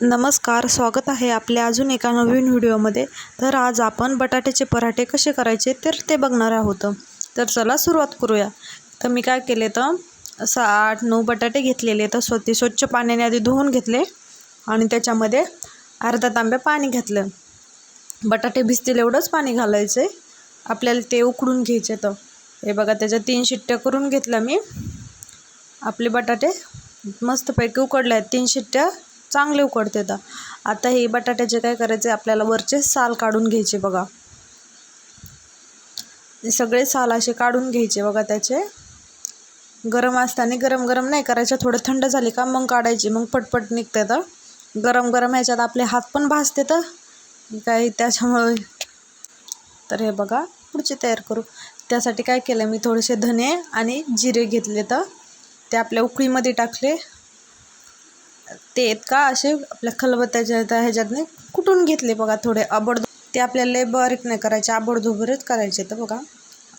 नमस्कार स्वागत आहे आपल्या अजून एका नवीन व्हिडिओमध्ये. तर आज आपण बटाट्याचे पराठे कसे करायचे तर ते बघणार आहोत. तर चला सुरुवात करूया. तर मी काय केले तर सहा आठ नऊ बटाटे घेतलेले तर स्वतः स्वच्छ पाण्याने आधी धुवून घेतले आणि त्याच्यामध्ये अर्धा तांब्या पाणी घातलं. बटाटे भिजतील एवढंच पाणी घालायचे. आपल्याला ते उकडून घ्यायचे तर. हे बघा त्याच्या तीन शिट्ट्या करून घेतल्या मी. आपले बटाटे मस्तपैकी उकडले आहेत. तीन शिट्ट्या चांगले उकडते तर आता हे बटाट्याचे काय करायचे आपल्याला वरचे साल काढून घ्यायचे बघा. सगळे साल असे काढून घ्यायचे बघा त्याचे. गरम असताना गरम गरम नाही करायचे थोडं थंड झाले का मग काढायचे मग पटपट निघते तर गरम गरम ह्याच्यात आपले हात पण भाजते तर काही त्याच्यामुळे. तर हे बघा पुढची तयार करू. त्यासाठी काय केलं मी थोडेसे धने आणि जिरे घेतले तर ते आपल्या उकळीमध्ये टाकले. ते आहेत का असे आपल्या खलबत्त्याच्या त्या ह्याच्यातने कुटून घेतले बघा थोडे आबड ते आपल्याला लय बारीक नाही करायचे आबडधोबरच करायचे तर बघा.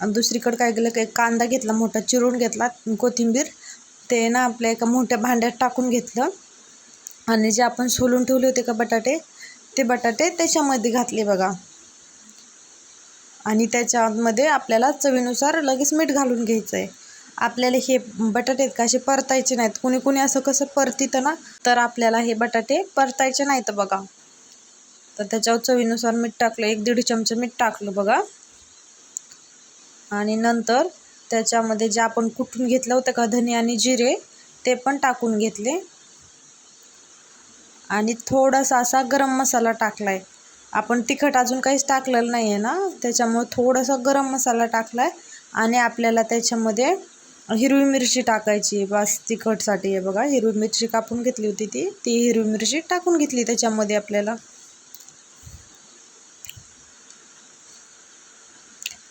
आणि दुसरीकडे काय केलं की कांदा घेतला मोठा चिरून घेतला कोथिंबीर ते ना आपल्या एका मोठ्या भांड्यात टाकून घेतलं. आणि जे आपण सोलून ठेवले होते का बटाटे ते बटाटे त्याच्यामध्ये घातले बघा. आणि त्याच्यामध्ये आपल्याला चवीनुसार लगेच मीठ घालून घ्यायचं आहे आपल्याला हे बटाटे आहेत का? असे परतायचे नाहीत. कुणी कुणी असं कसं परतीतं ना तर आपल्याला हे बटाटे परतायचे नाहीत बघा. तर त्याच्यावर चवीनुसार मीठ टाकलं एक दीड चमचे मीठ टाकलं बघा. आणि नंतर त्याच्यामध्ये जे आपण कुटून घेतलं होतं का धने आणि जिरे ते पण टाकून घेतले. आणि थोडासा असा गरम मसाला टाकला आहे आपण तिखट अजून काहीच टाकलेलं नाही आहे ना त्याच्यामुळे थोडासा गरम मसाला टाकला आहे आणि आपल्याला त्याच्यामध्ये हिरवी मिरची टाकायची बस तिखटसाठी आहे बघा. हिरवी मिरची कापून घेतली होती ती. ती हिरवी मिरची टाकून घेतली त्याच्यामध्ये आपल्याला.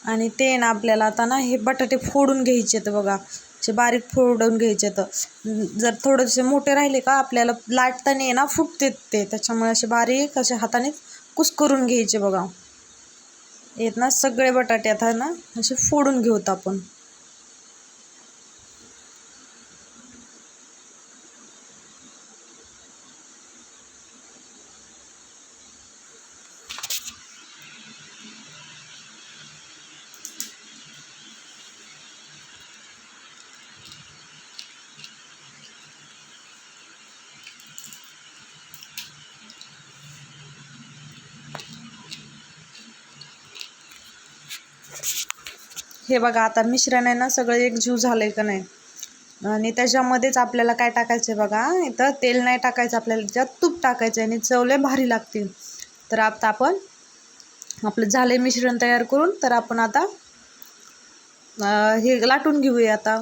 आणि ते ना आपल्याला आता ना हे बटाटे फोडून घ्यायचे आहेत बघा. असे बारीक फोडून घ्यायचे तर जर थोडेसे मोठे राहिले का आपल्याला लाटताना ना फुटते ते. त्याच्यामुळे असे बारीक असे हाताने कुस्करून घ्यायचे बघा. येत ना सगळे बटाटे आता ना असे फोडून घेऊत आपण. हे बघा आता मिश्रण आहे ना सगळं एकजीव झालं आहे का नाही? आणि त्याच्यामध्येच आपल्याला काय टाकायचं आहे बघा इथं तेल नाही टाकायचं आपल्याला त्याच्यात तूप टाकायचं आहे आणि चवले भारी लागतील. तर आता आपण आपलं झाले मिश्रण तयार करून तर आपण आता हे लाटून घेऊया आता.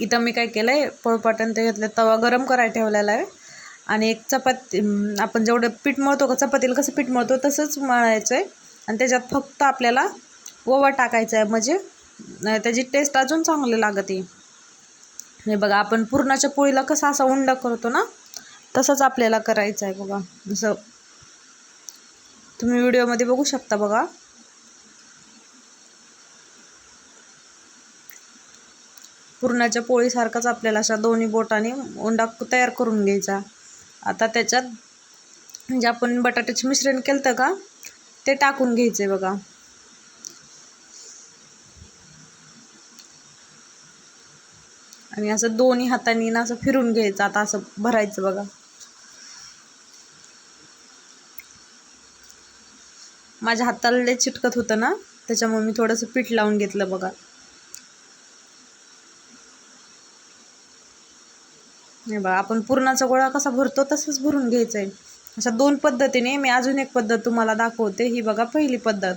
इथं मी काय केलं आहे पोळपाटण ते घेतलं तवा गरम करायला ठेवलेला आहे. आणि एक चपाती आपण जेवढं पीठ मळतो का चपातीला कसं पीठ मळतो तसंच मळायचं आहे आणि त्याच्यात फक्त आपल्याला ओवा टाकायचा आहे म्हणजे त्याची टेस्ट अजून चांगली लागते. हे बघा आपण पुरणाच्या पोळीला कसा असा उंडा करतो ना तसंच आपल्याला करायचं आहे बघा. असं तुम्ही व्हिडिओमध्ये बघू शकता बघा. पुरणाच्या पोळीसारखाच आपल्याला अशा दोन्ही बोटाने उंडा तयार करून घ्यायचा. आता त्याच्यात म्हणजे आपण बटाट्याचे मिश्रण केलं का ते टाकून घ्यायचं आहे बघा. आणि असं दोन्ही हातांनी ना असं फिरून घ्यायचं. आता असं भरायचं बघा. माझ्या हाताला लय चिटकत होतं ना त्याच्यामुळे मी थोडंसं पीठ लावून घेतलं बघा. नाही बघा आपण पुरणाचा गोळा कसा भरतो तसंच भरून घ्यायचं आहे अशा दोन पद्धतीने मी अजून एक पद्धत तुम्हाला दाखवते. ही बघा पहिली पद्धत.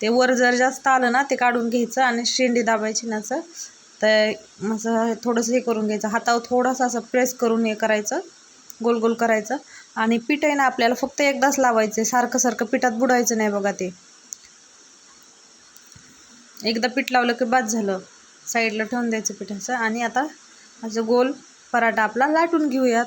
ते वर जर जास्त आलं ना ते काढून घ्यायचं आणि शेंडी दाबायची नाचं तर असं थोडंसं हे करून घ्यायचं. हातावर थोडंसं असं प्रेस करून हे करायचं गोल गोल करायचं. आणि पीठ आहे ना आपल्याला फक्त एकदाच लावायचं सारखं सारखं पिठात बुडायचं नाही बघा ते. एकदा पीठ लावलं की बाद झालं. साईडला ठेवून द्यायचं पिठाचं आणि आता असं गोल पराठा आपला लाटून घेऊयात.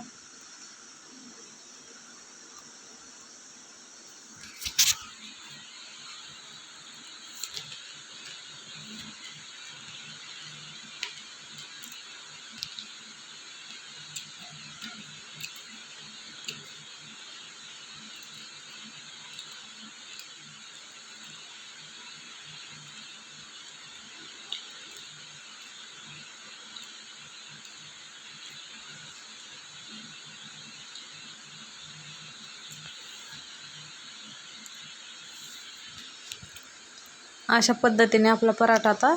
अशा पद्धतीने आपला पराठा आता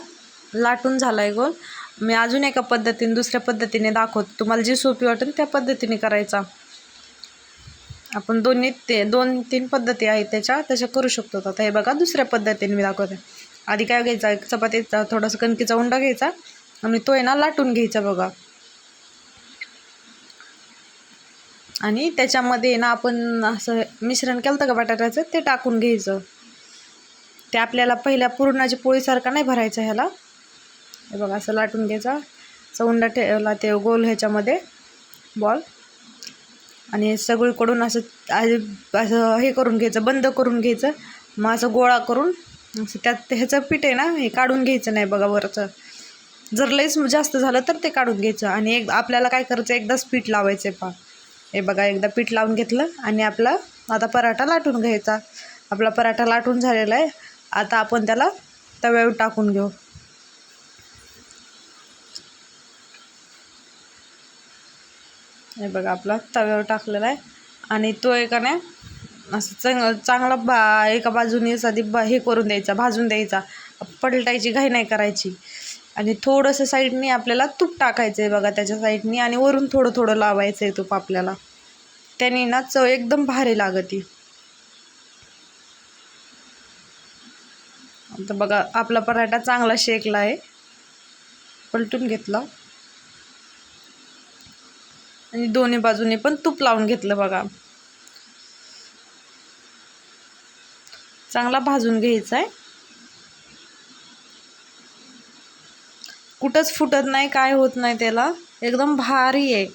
लाटून झाला आहे गोल. मी अजून एका पद्धतीने दुसऱ्या पद्धतीने दाखवतो. तुम्हाला जी सोपी वाटेल त्या पद्धतीने करायचा. आपण दोन्ही ते दोन तीन पद्धती आहेत त्याच्या तशा करू शकतो. आता हे बघा दुसऱ्या पद्धतीने मी दाखवते. आधी काय घ्यायचा? एक चपातीचा थोडासा कणकीचा उंडा घ्यायचा आणि तो आहे ना लाटून घ्यायचा बघा. आणि त्याच्यामध्ये ना आपण असं मिश्रण केलं होतं का बटाट्याचं? ते टाकून घ्यायचं. ते आपल्याला पहिल्या पुरणाची पोळीसारखा नाही भरायचं ह्याला. हे बघा असं लाटून घ्यायचा. चौंडा ठेवला ते गोल ह्याच्यामध्ये बॉल आणि सगळीकडून असं असं हे करून घ्यायचं बंद करून घ्यायचं. मग असं गोळा करून असं त्यात ह्याचं पीठ आहे ना हे काढून घ्यायचं नाही बघा वरचं. जर लईच जास्त झालं तर ते काढून घ्यायचं. आणि एक आपल्याला काय करायचं एकदाच पीठ लावायचं आहे पा हे बघा एकदा पीठ लावून घेतलं आणि आपला आता पराठा लाटून घ्यायचा. आपला पराठा लाटून झालेला आहे. आता आपण त्याला तव्यावर टाकून घेऊ. हे बघा आपला तव्यावर टाकलेला आहे. आणि तो एकाने नाही असं चांग चांगला बा एका बाजूने साधी बा हे करून द्यायचा भाजून द्यायचा. पलटायची घाई नाही करायची. आणि थोडंसं साईडनी आपल्याला तूप टाकायचं आहे बघा त्याच्या साईडनी. आणि वरून थोडं थोडं लावायचं आहे तूप आपल्याला. त्याने ना चव एकदम भारी लागते. आता बघा आपला पराठा चांगला शेकला आहे. पलटून घेतला. आणि दोन्ही बाजूने पण तूप लावून घेतलं बघा. चांगला भाजून घ्यायचा आहे. कुठंच फुटत नाही काय होत नाही त्याला. एकदम भारी आहे.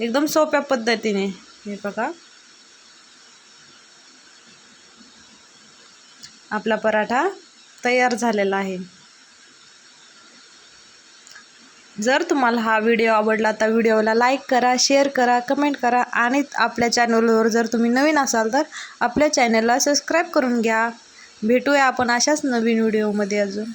एकदम सोप्या पद्धतीने. हे बघा. आपला पराठा तयार झालेला आहे. जर तुम्हाला हा व्हिडिओ आवडला तर व्हिडिओला लाईक करा शेअर करा कमेंट करा आणि आपल्या चॅनलवर जर तुम्ही नवीन असाल तर आपल्या चॅनलला सबस्क्राईब करून घ्या. भेटूया आपण अशाच नवीन व्हिडिओमध्ये अजून.